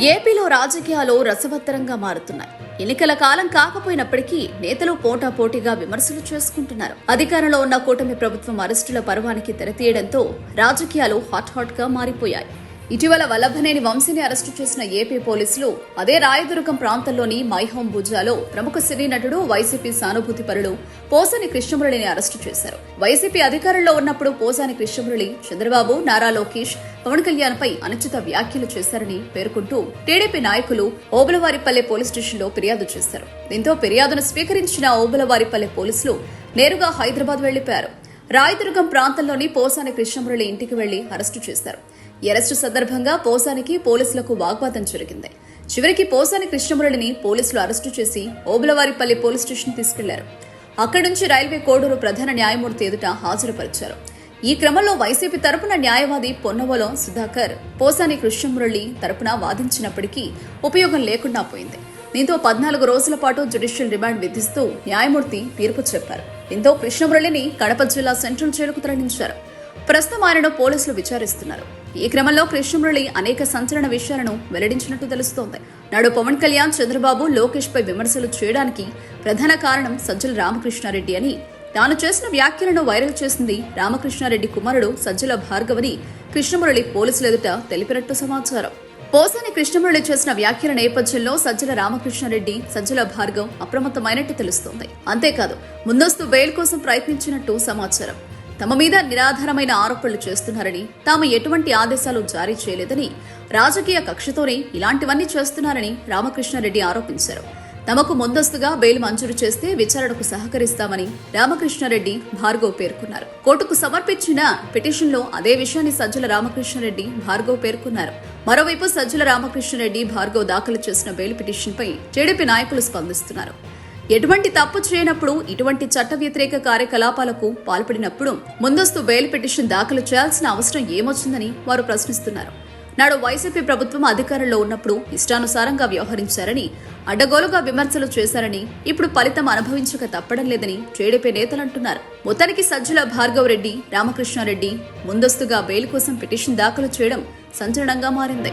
ఏపీలో రాజకీయాలు రసవత్తరంగా మారుతున్నాయి. ఎన్నికల కాలం కాకపోయినప్పటికీ నేతలు పోటాపోటీగా విమర్శలు చేసుకుంటున్నారు. అధికారంలో ఉన్న కూటమి ప్రభుత్వం అరెస్టుల పర్వానికి తెరతీయడంతో రాజకీయాలు హాట్ హాట్గా మారిపోయాయి. ఇటీవల వల్లభనేని వంశీని అరెస్టు చేసిన ఏపీ పోలీసులు అదే రాయదుర్గం ప్రాంతంలోని మైహోం భుజాలో ప్రముఖ సినీ నటుడు వైసీపీ సానుభూతి పరుడు పోసాని కృష్ణమురళిని అరెస్టు చేశారు. వైసీపీ అధికారంలో ఉన్నప్పుడు పోసాని కృష్ణమురళి చంద్రబాబు నారా లోకేష్ పవన్ కళ్యాణ్పై అనుచిత వ్యాఖ్యలు చేశారని పేర్కొంటూ టీడీపీ నాయకులు ఓబులవారిపల్లె పోలీస్ స్టేషన్లో ఫిర్యాదు చేశారు. దీంతో ఫిర్యాదును స్వీకరించిన ఓబులవారిపల్లె పోలీసులు నేరుగా హైదరాబాద్ వెళ్ళిపోయారు రాయదుర్గం ప్రాంతంలోని పోసాని కృష్ణమురళి ఇంటికి వెళ్ళి అరెస్టు చేశారు. అరెస్టు సందర్భంగా పోసానికి పోలీసులకు వాగ్వాదం జరిగింది. చివరికి పోసాని కృష్ణమురళిని పోలీసులు అరెస్టు చేసి ఓబులవారిపల్లి పోలీస్ స్టేషన్ తీసుకెళ్ళారు. అక్కడి నుంచి రైల్వే కోడూరు ప్రధాన న్యాయమూర్తి ఎదుట హాజరుపరిచారు. ఈ క్రమంలో వైసీపీ తరపున న్యాయవాది పొన్నవలం సుధాకర్ పోసాని కృష్ణమురళి తరపున వాదించినప్పటికీ ఉపయోగం లేకుండా పోయింది. దీంతో పద్నాలుగు రోజుల పాటు జ్యుడిషియల్ రిమాండ్ విధిస్తూ న్యాయమూర్తి తీర్పు చెప్పారు. దీంతో కృష్ణమురళిని కడప జిల్లా సెంట్రల్ జైలుకు తరలించారు. ప్రస్తుతం ఆయనను పోలీసులు విచారిస్తున్నారు. ఈ క్రమంలో కృష్ణమురళి అనేక సంచలన విషయాలను వెల్లడించినట్టు తెలుస్తోంది. నాడు పవన్ కళ్యాణ్ చంద్రబాబు లోకేష్ పై విమర్శలు చేయడానికి ప్రధాన కారణం సజ్జల రామకృష్ణారెడ్డి అని. తాను చేసిన వ్యాఖ్యలను వైరల్ చేసింది రామకృష్ణారెడ్డి కుమారుడు సజ్జల భార్గవని కృష్ణమురళి పోలీసులు ఎదుట తెలిపినట్టు సమాచారం. పోసాని కృష్ణమురళి చేసిన వ్యాఖ్యల నేపథ్యంలో సజ్జల రామకృష్ణారెడ్డి సజ్జల భార్గవ్ అప్రమత్తమైనట్టు తెలుస్తోంది. అంతేకాదు ముందస్తు బెయిల్ కోసం ప్రయత్నించినట్టు సమాచారం. తమ మీద నిరాధారమైన ఆరోపణలు చేస్తున్నారని తాము ఎటువంటి ఆదేశాలు జారీ చేయలేదని రాజకీయ కక్షతోనే ఇలాంటివన్నీ చేస్తున్నారని రామకృష్ణారెడ్డి ఆరోపించారు. తమకు ముందస్తుగా బెయిల్ మంజూరు చేస్తే విచారణకు సహకరిస్తామని రామకృష్ణారెడ్డి భార్గవ్ పేర్కొన్నారు. కోర్టుకు సమర్పించిన పిటిషన్లో అదే విషయాన్ని సజ్జల రామకృష్ణారెడ్డి భార్గవ్ పేర్కొన్నారు. మరోవైపు సజ్జల రామకృష్ణారెడ్డి భార్గవ్ దాఖలు చేసిన బెయిల్ పిటిషన్పై టీడీపీ నాయకులు స్పందిస్తున్నారు. ఎటువంటి తప్పు చేయనప్పుడు ఇటువంటి చట్ట వ్యతిరేక కార్యకలాపాలకు పాల్పడినప్పుడు ముందస్తు బెయిల్ పిటిషన్ దాఖలు చేయాల్సిన అవసరం ఏమొచ్చిందని వారు ప్రశ్నిస్తున్నారు. నాడు వైసీపీ ప్రభుత్వం అధికారంలో ఉన్నప్పుడు ఇష్టానుసారంగా వ్యవహరించారని అడ్డగోలుగా విమర్శలు చేశారని ఇప్పుడు ఫలితం అనుభవించక తప్పడం లేదని టీడీపీ నేతలు అంటున్నారు. మొత్తానికి సజ్జల భార్గవ్ రెడ్డి రామకృష్ణారెడ్డి ముందస్తుగా బెయిల్ కోసం పిటిషన్ దాఖలు చేయడం సంచలనంగా మారింది.